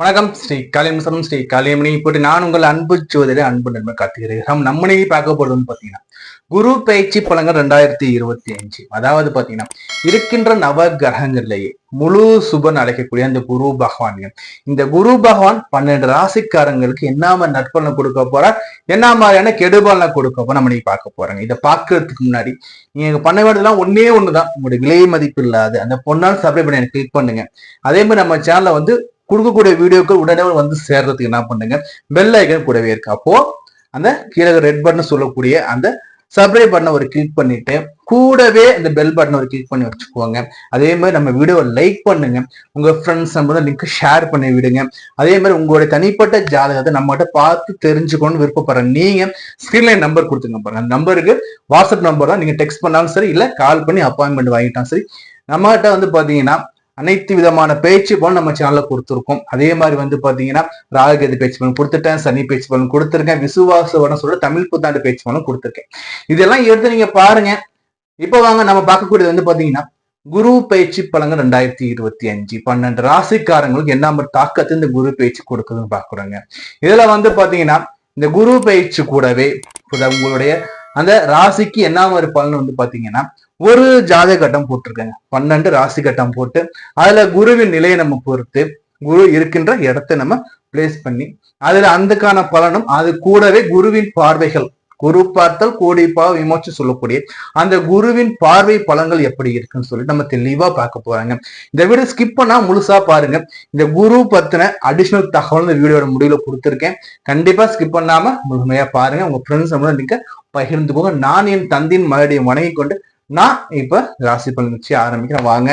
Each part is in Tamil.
வணக்கம் ஸ்ரீ காளியம்சரம் ஸ்ரீ காளியமணி இப்படி நான் உங்கள் அன்பு ஜோதிட அன்பு நண்பர் கார்த்திகிறேன் நம்ம இன்னைக்கு பார்க்க போறதுன்னு பாத்தீங்கன்னா குரு பயிற்சி பலங்கள் ரெண்டாயிரத்தி இருபத்தி அஞ்சு. அதாவது பாத்தீங்கன்னா இருக்கின்ற நவ கிரகங்கள்லேயே முழு சுபன் அழைக்கக்கூடிய அந்த குரு பகவான். இந்த குரு பகவான் பன்னெண்டு ராசிக்காரங்களுக்கு என்ன மாதிரி நற்பலனை கொடுக்க போறார்? என்ன மாதிரியான கெடுபலனை கொடுக்க போற நம்ம நீ பார்க்க போறாங்க. இதை பார்க்கறதுக்கு முன்னாடி நீங்க பண்ண வேண்டியதெல்லாம் ஒன்னே ஒண்ணுதான். உங்களுடைய விலை மதிப்பு இல்லாத அந்த பொண்ணால் சப்ளை பண்ணி எனக்கு கிளிக் பண்ணுங்க. அதே மாதிரி நம்ம சேனல்ல வந்து கொடுக்கக்கூடிய வீடியோக்கள் உடனே வந்து சேர்றதுக்கு என்ன பண்ணுங்க? பெல் ஐக்கன் கூடவே இருக்கு. அப்போ அந்த கீழே ரெட் பட்டன் சொல்லக்கூடிய அந்த சப்ஸ்கிரைப் பட்டனை ஒரு கிளிக் பண்ணிட்டு கூடவே இந்த பெல் பட்டனை ஒரு கிளிக் பண்ணி வச்சுக்கோங்க. அதே மாதிரி நம்ம வீடியோவை லைக் பண்ணுங்க. உங்க ஃப்ரெண்ட்ஸ் நம்ம லிங்க் ஷேர் பண்ணி விடுங்க. அதே மாதிரி உங்களுடைய தனிப்பட்ட ஜாதகத்தை நம்மகிட்ட பார்த்து தெரிஞ்சுக்கணும்னு விருப்பப்படுற நீங்க ஸ்கிரீன்ல நம்பர் கொடுத்துங்க பாருங்க. அந்த நம்பருக்கு வாட்ஸ்அப் நம்பர் தான். நீங்க டெக்ஸ்ட் பண்ணாலும் சரி இல்ல கால் பண்ணி அப்பாயின்மெண்ட் வாங்கிட்டாலும் சரி நம்மகிட்ட வந்து பாத்தீங்கன்னா அனைத்து விதமான பேச்சு பலன் நம்ம சேனல்ல கொடுத்துருக்கோம். அதே மாதிரி வந்து பாத்தீங்கன்னா ராககதி பேச்சு பலன் கொடுத்துட்டேன் சனி பேச்சு பலன் கொடுத்துருக்கேன் விசுவாச வரம் சொல்ல தமிழ் புத்தாண்டு பேச்சு பலன் கொடுத்துருக்கேன். இதெல்லாம் எடுத்து நீங்க பாருங்க. இப்போ வாங்க நம்ம பார்க்கக்கூடியது வந்து பாத்தீங்கன்னா குரு பயிற்சி பலங்கள் ரெண்டாயிரத்தி இருபத்தி அஞ்சு. பன்னெண்டு ராசிக்காரங்களுக்கு என்ன மாதிரி தாக்கத்தை இந்த குரு பயிற்சி கொடுக்குதுன்னு பாக்குறோங்க இதுல வந்து பாத்தீங்கன்னா இந்த குரு பயிற்சி கூடவே உங்களுடைய அந்த ராசிக்கு என்ன மாதிரி பலன் வந்து பாத்தீங்கன்னா ஒரு ஜாத கட்டம் போட்டிருக்காங்க. பன்னெண்டு ராசி கட்டம் போட்டு அதுல குருவின் நிலையை நம்ம பொறுத்து குரு இருக்கின்ற இடத்தை நம்ம பிளேஸ் பண்ணி அதுல அதுக்கான பலனும் அது கூடவே குருவின் பார்வைகள் குரு பார்த்தல் கோடி பாவ விமோச்சு சொல்லக்கூடிய அந்த குருவின் பார்வை பலங்கள் எப்படி இருக்குன்னு சொல்லி நம்ம தெளிவா பார்க்க போறாங்க. இந்த வீடியோ ஸ்கிப் பண்ணா முழுசா பாருங்க. இந்த குரு பத்தின அடிஷனல் தகவல் இந்த வீடியோட முடிவுல கொடுத்துருக்கேன். கண்டிப்பா ஸ்கிப் பண்ணாம முழுமையா பாருங்க. உங்க ஃப்ரெண்ட்ஸ் நீங்க பகிர்ந்துக்கோங்க. நான் என் தந்தின் மறுபடியும் வணங்கி கொண்டு நான் இப்ப ராசி பலன் வச்சு ஆரம்பிக்கிறேன். வாங்க.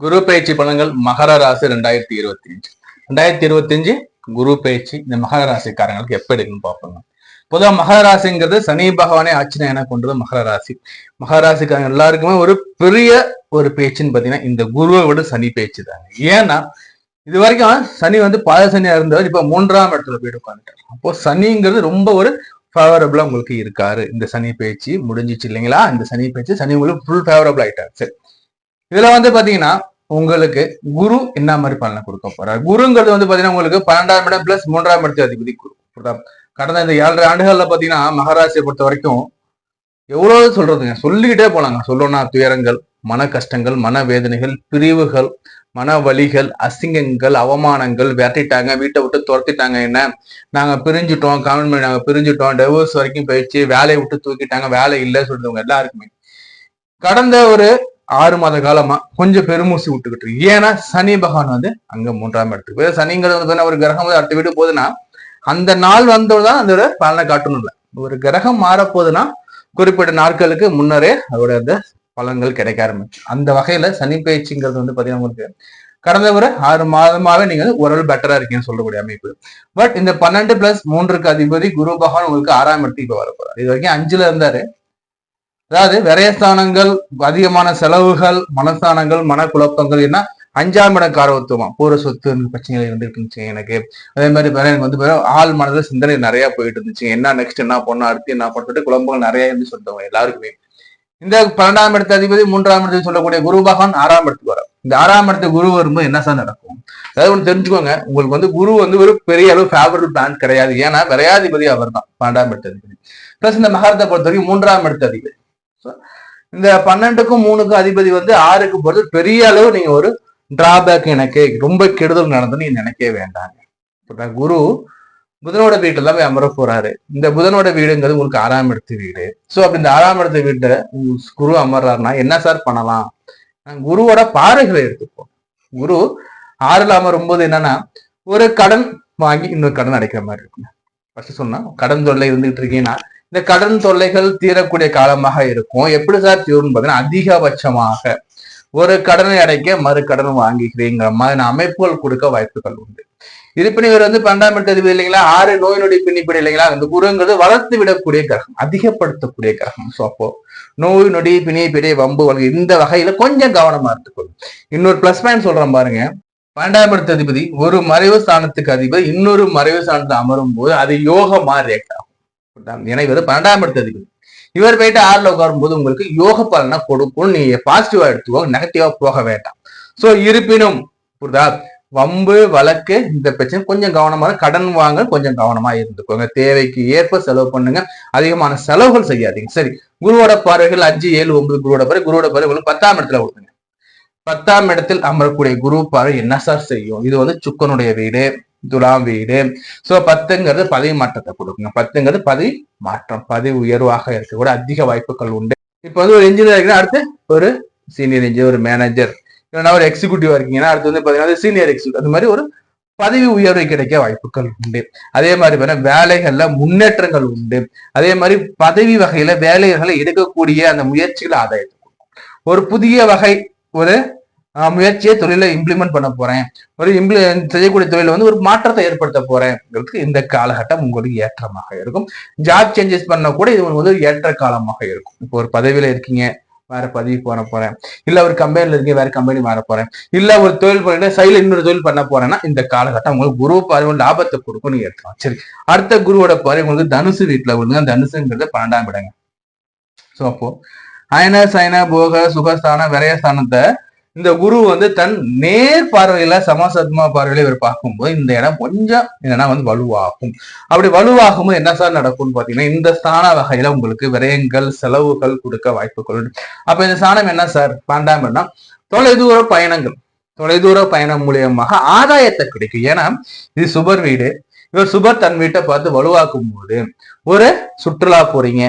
குரு பயிற்சி பலன்கள் மகர ராசி ரெண்டாயிரத்தி இருபத்தி அஞ்சு ரெண்டாயிரத்தி இருபத்தி அஞ்சு குரு பயிற்சி இந்த மகர ராசிக்காரங்களுக்கு எப்படி எடுக்குன்னு பார்ப்போங்க. பொதுவாக மகர ராசிங்கிறது சனி பகவானே ஆச்சினா என கொண்டது மகர ராசி. மகர ராசிக்காரங்க எல்லாருக்குமே ஒரு பெரிய ஒரு பேச்சுன்னு பாத்தீங்கன்னா இந்த குருவை விட சனி பேச்சு தாங்க. ஏன்னா இது வரைக்கும் சனி வந்து பாத சனியா இருந்தவர் இப்ப மூன்றாம் இடத்துல போய் உட்காந்துட்டார் அப்போ சனிங்கிறது ரொம்ப ஒரு ஃபேவரபிளா உங்களுக்கு இருக்காரு. இந்த சனி பேச்சு முடிஞ்சிச்சு இல்லைங்களா? இந்த சனி பேச்சு சனி உங்களுக்கு ஃபுல் ஃபேவரபிள் ஆயிட்டாரு. சரி. இதுல வந்து பாத்தீங்கன்னா உங்களுக்கு குரு என்ன மாதிரி பலனை கொடுக்க போறாரு? குருங்கிறது வந்து பாத்தீங்கன்னா உங்களுக்கு பன்னெண்டாம் இடம் பிளஸ் மூன்றாம் இடத்து அதிபதி குரு. கடந்த இந்த ஏழரை ஆண்டுகள்ல பாத்தீங்கன்னா மகாராஷ்டிரை பொறுத்த வரைக்கும் எவ்வளவு சொல்றதுங்க? சொல்லிக்கிட்டே போலாங்க. சொல்லணும்னா துயரங்கள் மன கஷ்டங்கள் மன வேதனைகள் பிரிவுகள் மன வலிகள் அசிங்கங்கள் அவமானங்கள் விரட்டிட்டாங்க வீட்டை விட்டு துரத்திட்டாங்க என்ன? நாங்க பிரிஞ்சுட்டோம் கவர்மெண்ட் நாங்க பிரிஞ்சுட்டோம் டைவர்ஸ் வரைக்கும் போயிடுச்சு வேலையை விட்டு தூக்கிட்டாங்க வேலை இல்லை சொல்றவங்க எல்லாருக்குமே. கடந்த ஒரு ஆறு மாத காலமா கொஞ்சம் பெருமூசி விட்டுக்கிட்டு இருக்கு. ஏன்னா சனி பகவான் வந்து அங்க மூன்றாம் இடத்துக்கு சனிங்கிறது வந்து ஒரு கிரகம் வந்து அடுத்த வீடு போகுதுன்னா அந்த நாள் வந்தோதான் அதோட பலனை காட்டணும் இல்லை ஒரு கிரகம் மாறப்போகுதுன்னா குறிப்பிட்ட நாட்களுக்கு முன்னரே அதோட அந்த பலன்கள் கிடைக்க ஆரம்பிச்சு. அந்த வகையில சனி பயிற்சிங்கிறது வந்து பாத்தீங்கன்னா உங்களுக்கு கடந்த ஒரு ஆறு மாதமாவே நீங்க ஓரளவு பெட்டரா இருக்கீங்கன்னு சொல்லக்கூடிய அமைப்பு. பட் இந்த பன்னெண்டு பிளஸ் மூன்றுக்கு அதிபதி குரு பகவான் உங்களுக்கு ஆறாம் இடத்துக்கு இப்ப வரப்போறாரு. இது வரைக்கும் அஞ்சுல இருந்தாரு. அதாவது விரயஸ்தானங்கள் அதிகமான செலவுகள் மனஸ்தானங்கள் மனக்குழப்பங்கள் என்ன அஞ்சாம் இடம் காரவத்துவமா பூர சொத்து பிரச்சனைகள் இருந்துட்டு இருந்துச்சு எனக்கு. அதே மாதிரி எனக்கு வந்து ஆள் மனதில் சிந்தனை நிறைய போயிட்டு இருந்துச்சு. என்ன நெக்ஸ்ட் என்ன பண்ணோம் அடுத்து என்ன பண்ணிட்டு குழம்புகள் நிறைய இருந்து சொல்லுவாங்க எல்லாருக்குமே. இந்த பன்னெண்டாம் இடத்து அதிபதி மூன்றாம் இடத்துக்கு சொல்லக்கூடிய குரு பகவான் ஆறாம் இடத்துக்கு வரும் இந்த ஆறாம் இடத்து குரு வரும்போது என்ன சார் நடக்கும்? அதாவது ஒன்று தெரிஞ்சுக்கோங்க உங்களுக்கு வந்து குரு வந்து ஒரு பெரிய அளவு ஃபேவரபிள் பிளான் கிடையாது. ஏன்னா விரையாதிபதி அவர் தான் பன்னெண்டாம் இடத்து அதிபதி. பிளஸ் இந்த மகரத்தை பொறுத்த வரைக்கும் மூன்றாம் இடத்து அதிபதி. இந்த பன்னெண்டுக்கும் மூணுக்கும் அதிபதி வந்து ஆறுக்கு பொறுத்து பெரிய அளவு நீங்க ஒரு டிராபேக் எனக்கு ரொம்ப கெடுதல் நடந்து நீங்க நினைக்கவே வேண்டாங்க. குரு புதனோட வீட்டுல தான் போய் அமர போறாரு. இந்த புதனோட வீடுங்கிறது உங்களுக்கு ஆறாம் இடத்து வீடு. சோ அப்படி இந்த ஆறாம் இடத்து வீட்டை குரு அமர்றாருன்னா என்ன சார் பண்ணலாம்? குருவோட பாறைகளை எடுத்துப்போம். குரு ஆறுல அமரும் போது என்னன்னா ஒரு கடன் வாங்கி இன்னொரு கடன் அடைக்கிற மாதிரி இருக்கும். ஃபர்ஸ்ட் சொன்னா கடன் தொல்லை இருந்துகிட்டு இருக்கீங்கன்னா இந்த கடன் தொல்லைகள் தீரக்கூடிய காலமாக இருக்கும். எப்படி சார் தீரும்னு பார்த்தீங்கன்னா அதிகபட்சமாக ஒரு கடனை அடைக்க மறு கடன் வாங்கிக்கிறீங்கிற மாதிரி அமைப்புகள் கொடுக்க வாய்ப்புகள் உண்டு. இருப்பினும் இவர் வந்து பன்னெண்டாம் இடத்து இல்லைங்களா? ஆறு நோய் நொடி பின்னிப்படி இல்லைங்களா? அந்த குருங்கிறது வளர்த்து விடக்கூடிய கிரகம் அதிகப்படுத்தக்கூடிய கிரகம். ஸோ அப்போ நோய் நொடி பிணிப்பிடி வம்பு வழக்கு இந்த வகையில கொஞ்சம் கவனமா எடுத்துக்கணும். இன்னொரு பிளஸ் பாயிண்ட் சொல்றேன் பாருங்க. பன்னெண்டாம் இடத்து அதிபதி ஒரு மறைவு ஸ்தானத்துக்கு அதிபதி இன்னொரு மறைவு ஸ்தானத்தை அமரும் போது அது யோகமா ரேட் ஆகும். ஏன்னா இவர் பன்னெண்டாம் இடத்து அதிபதி இவர் போயிட்டு ஆறுல உட்காரும் போது உங்களுக்கு யோக பலனை கொடுக்கும் நீங்க பாசிட்டிவா எடுத்துக்கோ நெகட்டிவா போக வேண்டாம். சோ இருப்பினும் புரிதா வம்பு வழக்கு இந்த பிரச்சனை கொஞ்சம் கவனமாக கடன் வாங்க கொஞ்சம் கவனமா இருந்துக்கோங்க. தேவைக்கு ஏற்ப செலவு பண்ணுங்க. அதிகமான செலவுகள் செய்யாதீங்க. சரி. குருவோட பார்வைகள் அஞ்சு ஏழு ஒன்பது குருவோட பார்வை. குருவோட பார்வை உங்களுக்கு பத்தாம் இடத்துல கொடுத்துங்க பத்தாம் இடத்தில் அமரக்கூடிய குரு பார்வை என்ன சார் செய்யும்? இது வந்து சுக்கனுடைய வீடு துலாம் வீடு. ஸோ பத்துங்கிறது பதவி மாற்றத்தை கொடுக்குங்க. பத்துங்கிறது பதவி மாற்றம் பதவி உயர்வாக இருக்க கூட அதிக வாய்ப்புகள் உண்டு. இப்போ வந்து ஒரு இன்ஜினியர் அடுத்து ஒரு சீனியர் இன்ஜினியர் ஒரு மேனேஜர் இல்லைன்னா ஒரு எக்ஸிகூட்டிவா இருக்கீங்கன்னா அடுத்து வந்து பாத்தீங்கன்னா சீனியர் எக்ஸிக்யூட்டிவ் அந்த மாதிரி ஒரு பதவி உயர்வு கிடைக்க வாய்ப்புகள் உண்டு. அதே மாதிரி பாத்தீங்கன்னா வேலைகள்ல முன்னேற்றங்கள் உண்டு. அதே மாதிரி பதவி வகையில வேலைகளை எடுக்கக்கூடிய அந்த முயற்சிகள் ஆதாயத்தை கொடுக்கும். ஒரு புதிய வகை ஒரு முயற்சியை தொழிலை இம்ப்ளிமெண்ட் பண்ண போறேன். ஒரு இம்ப்ளி செய்யக்கூடிய தொழில வந்து ஒரு மாற்றத்தை ஏற்படுத்த போறேங்கிறதுக்கு இந்த காலகட்டம் உங்களுக்கு ஏற்றமாக இருக்கும். ஜாப் சேஞ்சஸ் பண்ண கூட இது உங்களுக்கு வந்து ஒரு ஏற்ற காலமாக இருக்கும். இப்போ ஒரு பதவியில இருக்கீங்க வேற பதவி போன போறேன். இல்ல ஒரு கம்பெனில இருக்க வேற கம்பெனி மாற போறேன். இல்ல ஒரு தொழில் பண்ணிட்டு சைடுல இன்னொரு தொழில் பண்ண போறேன்னா இந்த காலகட்டம் உங்களுக்கு குரு பார்வை லாபத்தை கொடுக்கும் நீங்க எடுக்கலாம் சரி அடுத்த குருவோட பார்வை உங்களுக்கு தனுசு வீட்டுல விழுங்க தனுசுங்கிறது பன்னெண்டாம் இடங்க சோ அப்போ அயன சயன போக சுகஸ்தான விரயஸ்தானத்தை இந்த குரு வந்து தன் நேர் பார்வையில சமாசத்மா பார்வையில இவர் பார்க்கும்போது இந்த இடம் கொஞ்சம் என்னன்னா வந்து வலுவாகும். அப்படி வலுவாகும் என்ன சார் நடக்கும்னு பாத்தீங்கன்னா இந்த ஸ்தான வகையில உங்களுக்கு விரயங்கள் செலவுகள் கொடுக்க வாய்ப்புகள் உண்டு. அப்ப இந்த ஸ்தானம் என்ன சார்? பாண்டாமன்னா தொலைதூர பயணங்கள். தொலைதூர பயணம் மூலியமாக ஆதாயத்தை கிடைக்கும். ஏன்னா இது சுபர் வீடு. இவர் சுபர் தன் வீட்டை பார்த்து வலுவாக்கும் போது ஒரு சுற்றுலா போறீங்க.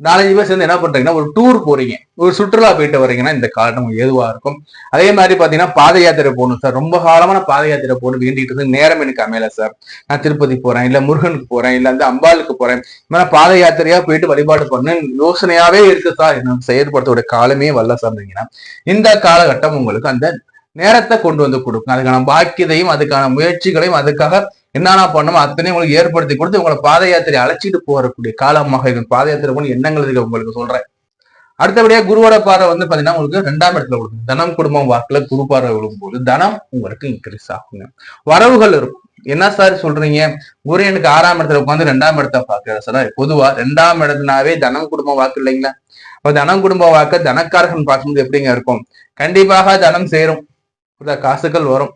நாலஞ்சு பேர் சேர்ந்து என்ன பண்றீங்கன்னா ஒரு டூர் போறீங்க. ஒரு சுற்றுலா போயிட்டு வரீங்கன்னா இந்த காலம் ஏதுவா இருக்கும். அதே மாதிரி பாத்தீங்கன்னா பாத யாத்திரை போகணும் சார் ரொம்ப காலமான பாத யாத்திரை போகணும் வேண்டிட்டு இருந்து நேரம் எனக்கு அமையல சார் நான் திருப்பதி போறேன் இல்ல முருகனுக்கு போறேன் இல்ல வந்து அம்பாளுக்கு போறேன். இந்த மாதிரி பாத யாத்திரையா போயிட்டு வழிபாடு பண்ண யோசனையாவே இருக்கு சார் என்ன செயல்படுத்தோட காலமே வரல சார்ந்தீங்கன்னா இந்த காலகட்டம் உங்களுக்கு அந்த நேரத்தை கொண்டு வந்து கொடுக்கும். அதுக்கான பாக்கியதையும் அதுக்கான முயற்சிகளையும் அதுக்காக என்னென்ன பண்ணணுமோ அத்தனையும் உங்களுக்கு ஏற்படுத்தி கொடுத்து உங்களை பாத யாத்திரை அழைச்சிட்டு போறக்கூடிய காலமாக இருக்கும். பாத யாத்திரை போன எண்ணங்கள் இருக்கு உங்களுக்கு சொல்றேன். அடுத்தபடியா குருவோட பார்வை வந்து பாத்தீங்கன்னா உங்களுக்கு ரெண்டாம் இடத்துல கொடுக்கும். தனம் குடும்பம் வாக்குல குரு பார்வை விழும்போது தனம் உங்களுக்கு இன்க்ரீஸ் ஆகுங்க. வரவுகள் இருக்கும். என்ன சார் சொல்றீங்க? குரு எனக்கு ஆறாம் இடத்துல உட்காந்து ரெண்டாம் இடத்த பாக்குற சார். பொதுவா ரெண்டாம் இடத்துனாவே தனம் குடும்பம் வாக்கு இல்லைங்களா? அப்ப தனம் குடும்ப வாக்க தனக்காரகன் பார்க்கும்போது எப்படிங்க இருக்கும்? கண்டிப்பாக தனம் சேரும். புரியுதா? காசுகள் வரும்.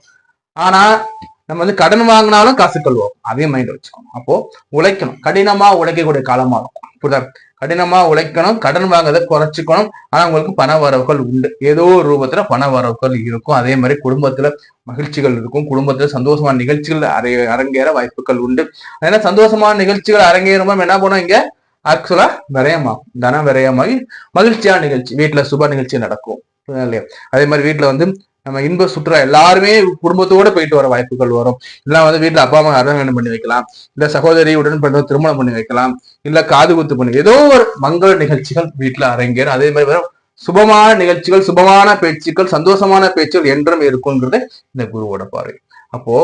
ஆனா நம்ம வந்து கடன் வாங்கினாலும் காசுகள் வரும். அதையும் மைண்ட் வச்சுக்கணும் அப்போ உழைக்கணும். கடினமா உழைக்கக்கூடிய காலமா இருக்கும். புரியுதா? கடினமா உழைக்கணும். கடன் வாங்குறதை குறைச்சிக்கணும். ஆனா உங்களுக்கு பண வரவுகள் உண்டு. ஏதோ ஒரு ரூபத்துல பண வரவுகள் இருக்கும். அதே மாதிரி குடும்பத்துல மகிழ்ச்சிகள் இருக்கும். குடும்பத்துல சந்தோஷமான நிகழ்ச்சிகள் அரை அரங்கேற வாய்ப்புகள் உண்டு. ஏன்னா சந்தோஷமான நிகழ்ச்சிகள் அரங்கேறும்போது என்ன பண்ணும் இங்க? ஆக்சுவலா விரயமாகும். தன விரயமாகி மகிழ்ச்சியான நிகழ்ச்சி. வீட்டுல சுப நிகழ்ச்சி நடக்கும். இல்லையா? அதே மாதிரி வீட்டுல வந்து நம்ம இன்ப சுற்றுலா எல்லாருமே குடும்பத்தோட போயிட்டு வர வாய்ப்புகள் வரும். இல்லை வந்து வீட்டுல அப்பா அம்மா அரங்கணம் பண்ணி வைக்கலாம்? இல்ல சகோதரி உடன் பண்ண திருமணம் பண்ணி வைக்கலாம். இல்ல காது குத்து பண்ணி ஏதோ ஒரு மங்கள நிகழ்ச்சிகள் வீட்டுல அரங்கேறும். அதே மாதிரி வரும். சுபமான நிகழ்ச்சிகள் சுபமான பேச்சுக்கள் சந்தோஷமான பேச்சுகள் என்றும் இருக்குங்கிறது இந்த குருவோட பார்வை. அப்போ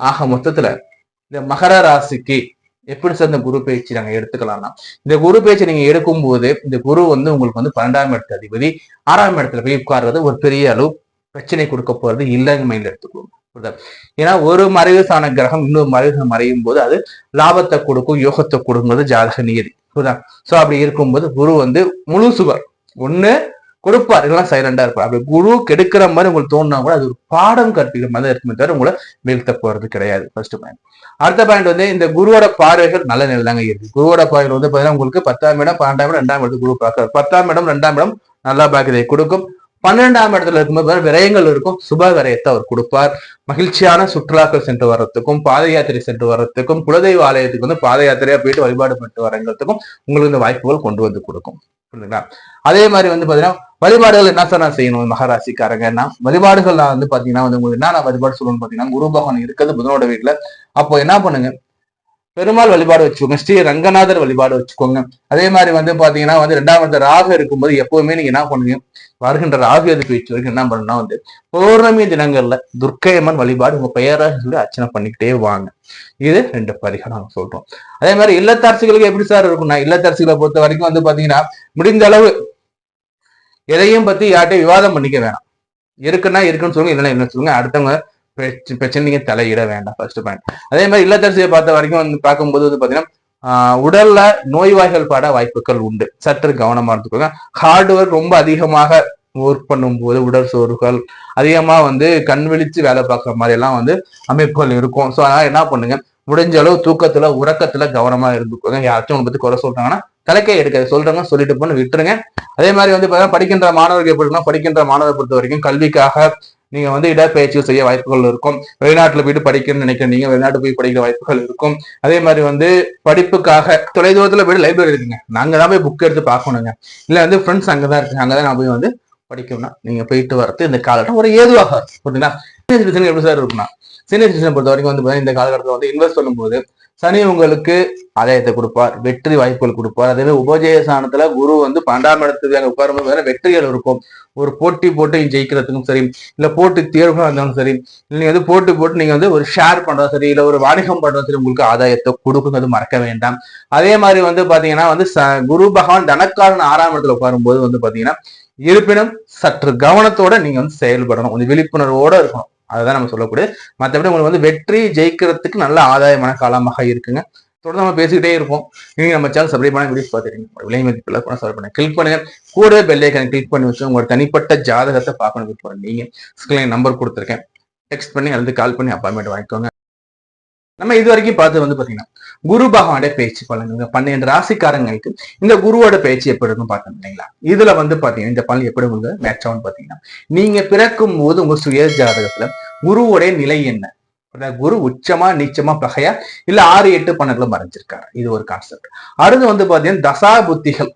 ஆக மொத்தத்துல இந்த மகர ராசிக்கு எப்படி சார் இந்த குரு பேச்சு நாங்க எடுத்துக்கலாம்னா இந்த குரு பேச்சு நீங்க எடுக்கும் போது இந்த குரு வந்து உங்களுக்கு வந்து பன்னெண்டாம் இடத்து அதிபதி ஆறாம் இடத்துல போய் உட்கார்றது ஒரு பெரிய அளவு பிரச்சனை கொடுக்க போறது இல்லைங்க மைண்ட்ல எடுத்துக்கோங்க. புரியுதா? ஏன்னா ஒரு மறைவுசான கிரகம் இன்னொரு மறைவு மறையும் போது அது லாபத்தை கொடுக்கும் யோகத்தை கொடுங்கிறது ஜாதக நியதி. புரியுதா? சோ அப்படி இருக்கும்போது குரு வந்து முழு சுகர் ஒண்ணு கொடுப்பார். இல்லைன்னா சைலண்டா இருப்பார். அப்படி குரு கெடுக்கிற மாதிரி உங்களுக்கு தோணுனா கூட அது ஒரு பாடம் கற்பிக்கிற மாதிரி இருக்குமே தவிர உங்களை வீழ்த்த போறது கிடையாது. ஃபர்ஸ்ட் பாயிண்ட் அடுத்த பாயிண்ட் வந்து இந்த குருவோட பார்வைகள் நல்ல நிலை தாங்க இருக்கு. குருவோட பார்வைகள் வந்து பார்த்தீங்கன்னா உங்களுக்கு பத்தாம் இடம் பன்னெண்டாம் இடம் ரெண்டாம் இடத்துக்கு குரு பார்க்கறாரு. பத்தாம் இடம் ரெண்டாம் இடம் நல்லா பாக்கியதை கொடுக்கும். பன்னெண்டாம் இடத்துல இருக்கும்போது விரயங்கள் இருக்கும். சுப விரயத்தை அவர் கொடுப்பார். மகிழ்ச்சியான சுற்றுலாக்கள் சென்று வர்றதுக்கும் பாத யாத்திரை சென்று வர்றதுக்கும் குலதெய்வ ஆலயத்துக்கு வந்து பாத யாத்திரையா போயிட்டு வழிபாடு பண்ணிட்டு வரங்கிறதுக்கும் உங்களுக்கு இந்த வாய்ப்புகள் கொண்டு வந்து கொடுக்கும். புரியுதுங்களா அதே மாதிரி வந்து பாத்தீங்கன்னா வழிபாடுகள் என்ன சார் நான் செய்யணும்? மகராசிக்காரங்கன்னா வழிபாடுகள் வந்து பாத்தீங்கன்னா வந்து உங்களுக்கு என்னென்ன வழிபாடு சொல்லணும்னு பாத்தீங்கன்னா குரு பகவான் இருக்கிறது புதனோட வீட்டுல. அப்போ என்ன பண்ணுங்க? பெருமாள் வழிபாடு வச்சுக்கோங்க. ஸ்ரீ ரங்கநாதர் வழிபாடு வச்சுக்கோங்க. அதே மாதிரி வந்து பாத்தீங்கன்னா வந்து ரெண்டாவது ராகு இருக்கும்போது எப்பவுமே நீங்க என்ன பண்ணுங்க வருகின்ற ராகு எதிர்ப்பு வச்சு வரைக்கும் என்ன பண்ணணும்னா வந்து பௌர்ணமி தினங்கள்ல துர்க்கையம்மன் வழிபாடு உங்க பெயராக சொல்லி அர்ச்சனை பண்ணிக்கிட்டே வாங்க. இது ரெண்டு பரிகாரம் நாங்க சொல்றோம். அதே மாதிரி இல்லத்தரசிகளுக்கு எப்படி சார் இருக்கும்னா இல்லத்தரசிகளை பொறுத்த வரைக்கும் வந்து பாத்தீங்கன்னா முடிந்த அளவு எதையும் பத்தி யார்ட்டையும் விவாதம் பண்ணிக்க வேணாம். இருக்குன்னா இருக்குன்னு சொல்லுங்க இல்லைன்னா இல்லைன்னு சொல்லுங்க. அடுத்தவங்க பிரச்சனை நீங்க தலையிட வேண்டாம் ஃபர்ஸ்ட் பாயிண்ட் அதே மாதிரி இல்லத்தரசியை பார்த்த வரைக்கும் வந்து பார்க்கும்போது வந்து பாத்தீங்கன்னா உடல்ல நோய்வாய்கள் பட வாய்ப்புகள் உண்டு. சற்று கவனமா இருந்துக்கோங்க. ஹார்ட் ஒர்க் ரொம்ப அதிகமாக ஒர்க் பண்ணும்போது உடல் சோர்வுகள் அதிகமா வந்து கண் விழிச்சு வேலை பார்க்குற மாதிரி எல்லாம் வந்து அமைப்புகள் இருக்கும். ஸோ அதனால என்ன பண்ணுங்க? முடிஞ்ச அளவு தூக்கத்துல உறக்கத்துல கவனமா இருந்துக்கோங்க. யாராச்சும் உங்களை பத்தி குறை சொல்றாங்கன்னா தலைக்கே எடுக்காது சொல்றவங்க சொல்லிட்டு போன்னு விட்டுருங்க. அதே மாதிரி வந்து பாத்தீங்கன்னா படிக்கின்ற மாணவர்கள் எப்படி படிக்கின்ற மாணவரை பொறுத்த வரைக்கும் கல்விக்காக நீங்க வந்து இடப்பெயர்ச்சி செய்ய வாய்ப்புகள் இருக்கும். வெளிநாட்டுல போயிட்டு படிக்கணும்னு நினைக்கிற நீங்க வெளிநாட்டு போய் படிக்கிற வாய்ப்புகள் இருக்கும். அதே மாதிரி வந்து படிப்புக்காக தொலைதூரத்துல போயிட்டு லைப்ரரி இருக்குங்க. நாங்க தான் போய் புக் எடுத்து பார்க்கணுங்க. இல்ல வந்து ஃப்ரெண்ட்ஸ் அங்கதான் இருக்கு அங்கதான் நான் போய் வந்து படிக்கணும்னா நீங்க போயிட்டு வரது இந்த காலகட்டம் ஒரு ஏதுவாக இருக்கும். புரியுதுங்களா? எப்படி சார் இருக்கும்னா சீனியர் சிட்டிசன் பொறுத்த வரைக்கும் வந்து இந்த காலகட்டத்தில் வந்து இன்வெஸ்ட் பண்ணும்போது சனி உங்களுக்கு ஆதாயத்தை கொடுப்பார் வெற்றி வாய்ப்புகள் கொடுப்பார். அதே மாதிரி உபஜய ஸ்தானத்துல குரு வந்து பன்னெண்டாம் இடத்துக்கு அங்கே உட்காரும்போது வேற வெற்றிகள் இருக்கும். ஒரு போட்டி போட்டு ஜெயிக்கிறதுக்கும் சரி இல்ல போட்டி தேர்வுகளா இருந்தாலும் சரி நீங்க வந்து போட்டி போட்டு நீங்க வந்து ஒரு ஷேர் பண்றதும் சரி இல்ல ஒரு வாணிகம் பண்றதும் சரி உங்களுக்கு ஆதாயத்தை கொடுக்குங்கிறது மறக்க வேண்டாம். அதே மாதிரி வந்து பாத்தீங்கன்னா வந்து ச- குரு பகவான் தனக்காரன் ஆறாம் இடத்துல உட்காரும்போது வந்து பாத்தீங்கன்னா இருப்பினும் சற்று கவனத்தோட நீங்க வந்து செயல்படணும். கொஞ்சம் விழிப்புணர்வோட இருக்கணும். அதுதான் நம்ம சொல்லக்கூடிய மற்றபடி உங்களுக்கு வந்து வெற்றி ஜெயிக்கிறதுக்கு நல்ல ஆதாயமான காலமாக இருக்குங்க. தொடர்ந்து நம்ம பேசிக்கிட்டே இருப்போம். நீங்க நம்ம சேனல் சப்ஸ்கிரைப் பண்ண வீடியோஸ் பார்த்துருக்கீங்க விலை மதிப்பில் கூட சப்ஸ்கிரைப் பண்ண கிளிக் பண்ணுங்க. கூடவே பெல்லைக்கன் கிளிக் பண்ணி வச்சு உங்களோட தனிப்பட்ட ஜாதகத்தை பார்க்கணும் விருப்பம் நீங்க ஸ்கிரீன் நம்பர் கொடுத்துருக்கேன். டெக்ஸ்ட் பண்ணி அல்லது கால் பண்ணி அப்பாயின்மெண்ட் வாங்கிக்கோங்க. நம்ம இது வரைக்கும் பார்த்தது வந்து பாத்தீங்கன்னா குரு பகவானுடைய பேச்சு பலன்கள். பன்னெண்டு ராசிக்காரங்களுக்கு இந்த குருவோட பேச்சு எப்படி இருக்கும் பார்த்தோம் இல்லைங்களா? இதுல வந்து பாத்தீங்கன்னா இந்த பலன் எப்படி உங்களுக்கு மேட்ச் ஆகும் பாத்தீங்கன்னா நீங்க பிறக்கும் போது உங்க சுய ஜாதகத்துல குருவோடைய நிலை என்ன? குரு உச்சமா நீச்சமா பகையா? இல்ல ஆறு எட்டு பன்னெண்டுல மறைஞ்சிருக்காரு? இது ஒரு கான்செப்ட் அடுத்து வந்து பாத்தீங்கன்னா தசா புத்திகள்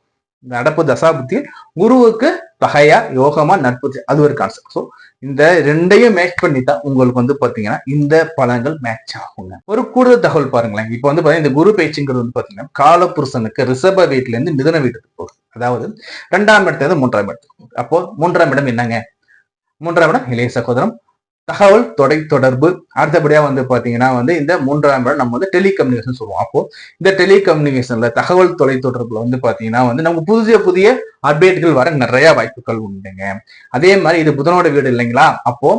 நடப்பு தசா புத்திகள் குருவுக்கு பகையா யோகமா நட்பு. அது ஒரு கான்செப்ட் ஸோ இந்த ரெண்டையும் மேட்ச் பண்ணி தான் உங்களுக்கு வந்து பாத்தீங்கன்னா இந்த பலன்கள் மேட்ச் ஆகுங்க. ஒரு கூடுதல் தகவல் பாருங்களேன். இப்போ வந்து பாத்தீங்கன்னா இந்த குரு பேச்சுங்கிறது வந்து பாத்தீங்கன்னா காலப்புருஷனுக்கு ரிசர்வ வீட்டுல இருந்து மிதன வீட்டுக்கு போகுது. அதாவது ரெண்டாம் இடத்துல இருந்து மூன்றாம் இடத்துக்கு அப்போ மூன்றாம் இடம் என்னங்க? மூன்றாம் இடம் இளைய சகோதரம் தகவல் தொடை தொடர்பு. அடுத்தபடியா வந்து பாத்தீங்கன்னா வந்து இந்த மூன்றாம் இடம் நம்ம வந்து டெலிகம்யூனிகேஷன் சொல்லுவோம். அப்போ இந்த டெலிகம்யூனிகேஷன்ல தகவல் தொலை தொடர்புல வந்து பாத்தீங்கன்னா வந்து நமக்கு புதிய புதிய அப்டேட்கள் வர நிறைய வாய்ப்புகள் உண்டுங்க. அதே மாதிரி இது புதனோட வீடு இல்லைங்களா? அப்போ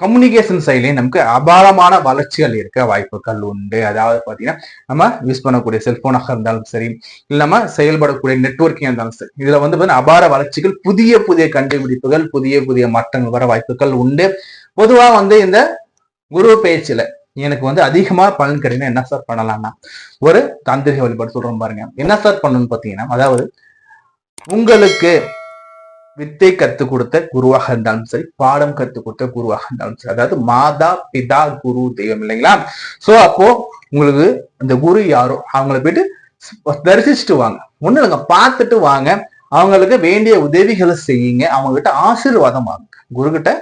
கம்யூனிகேஷன் சைட்லயும் நமக்கு அபாரமான வளர்ச்சிகள் இருக்க வாய்ப்புகள் உண்டு. அதாவது பாத்தீங்கன்னா நம்ம யூஸ் பண்ணக்கூடிய செல்போனாக இருந்தாலும் சரி இல்ல நம்ம செயல்படக்கூடிய நெட்ஒர்க்கிங் இருந்தாலும் சரி இதுல வந்து பாத்தீங்கன்னா அபார வளர்ச்சிகள் புதிய புதிய கண்டுபிடிப்புகள் புதிய புதிய மாற்றங்கள் வர வாய்ப்புகள் உண்டு. பொதுவா வந்து இந்த குரு பேச்சுல எனக்கு வந்து அதிகமா பலன் கிடைக்கணும் என்ன சார் பண்ணலாம்னா ஒரு தாந்திரிக வழிபாடு சொல்றோம் பாருங்க. என்ன சார் பண்ணணும்னு பார்த்தீங்கன்னா அதாவது உங்களுக்கு வித்தை கற்றுக் கொடுத்த குருவாக இருந்தாலும் சரி பாடம் கத்து கொடுத்த குருவாக இருந்தாலும் சரி அதாவது மாதா பிதா குரு தெய்வம் இல்லைங்களா? சோ அப்போ உங்களுக்கு அந்த குரு யாரோ அவங்கள போயிட்டு தரிசிச்சுட்டு வாங்க. ஒண்ணு இல்லைங்க பார்த்துட்டு வாங்க. அவங்களுக்கு வேண்டிய உதவிகளை செய்யுங்க. அவங்க கிட்ட ஆசீர்வாதம் வாங்க. குரு கிட்ட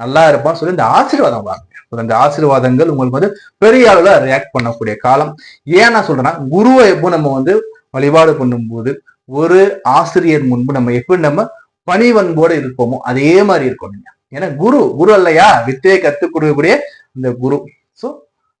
நல்லா இருப்பான்னு சொல்லி இந்த ஆசீர்வாதம் வாங்க. அந்த ஆசீர்வாதங்கள் உங்களுக்கு வந்து பெரிய அளவில் ரியாக்ட் பண்ணக்கூடிய காலம். ஏன் நான் சொல்றேன்னா குருவை எப்போ நம்ம வந்து வழிபாடு பண்ணும்போது ஒரு ஆசிரியர் முன்பு நம்ம எப்படி நம்ம பணிவன்போடு இருப்போமோ அதே மாதிரி இருக்கும் நீங்க ஏன்னா குரு குரு இல்லையா வித்தையை கத்துக் கொடுக்கக்கூடிய இந்த குரு. ஸோ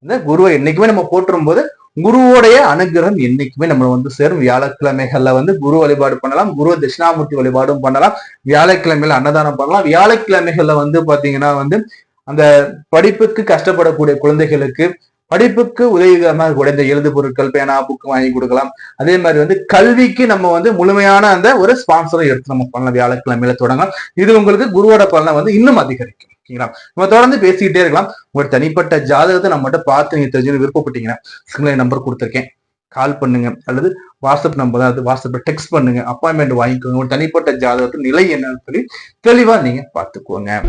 இந்த குருவை என்னைக்குமே நம்ம போற்றும் போது குருவோடைய அனுகிரகம் என்னைக்குமே நம்ம வந்து சேரும். வியாழக்கிழமைகள்ல வந்து குரு வழிபாடு பண்ணலாம். குரு தட்சிணாமூர்த்தி வழிபாடும் பண்ணலாம். வியாழக்கிழமையில அன்னதானம் பண்ணலாம். வியாழக்கிழமைகள்ல வந்து பாத்தீங்கன்னா வந்து அந்த படிப்புக்கு கஷ்டப்படக்கூடிய குழந்தைகளுக்கு படிப்புக்கு உதவிகரமாக குறைந்த இந்த எழுது பொருட்கள் பேனா புக்கு வாங்கி கொடுக்கலாம். அதே மாதிரி வந்து கல்விக்கு நம்ம வந்து முழுமையான அந்த ஒரு ஸ்பான்சரை எடுத்து நம்ம பண்ணலாம். வியாழக்கிழமையில தொடங்கலாம். இது உங்களுக்கு குருவோட பலனை வந்து இன்னும் அதிகரிக்கும். ஓகேங்களா நம்ம தொடர்ந்து பேசிக்கிட்டே இருக்கலாம். உங்களோட தனிப்பட்ட ஜாதகத்தை நம்மகிட்ட பார்த்து நீங்க தெரிஞ்சு விருப்பப்பட்டீங்கன்னா ஸ்கிரீன்ல நம்பர் கொடுத்துருக்கேன். கால் பண்ணுங்க. அல்லது வாட்ஸ்அப் நம்பர் அது வாட்ஸ்அப்ல டெக்ஸ்ட் பண்ணுங்க. அப்பாயின்மெண்ட் வாங்கிக்கோங்க. உங்க தனிப்பட்ட ஜாதகத்தின் நிலை என்னன்னு சொல்லி தெளிவா நீங்க பார்த்துக்கோங்க.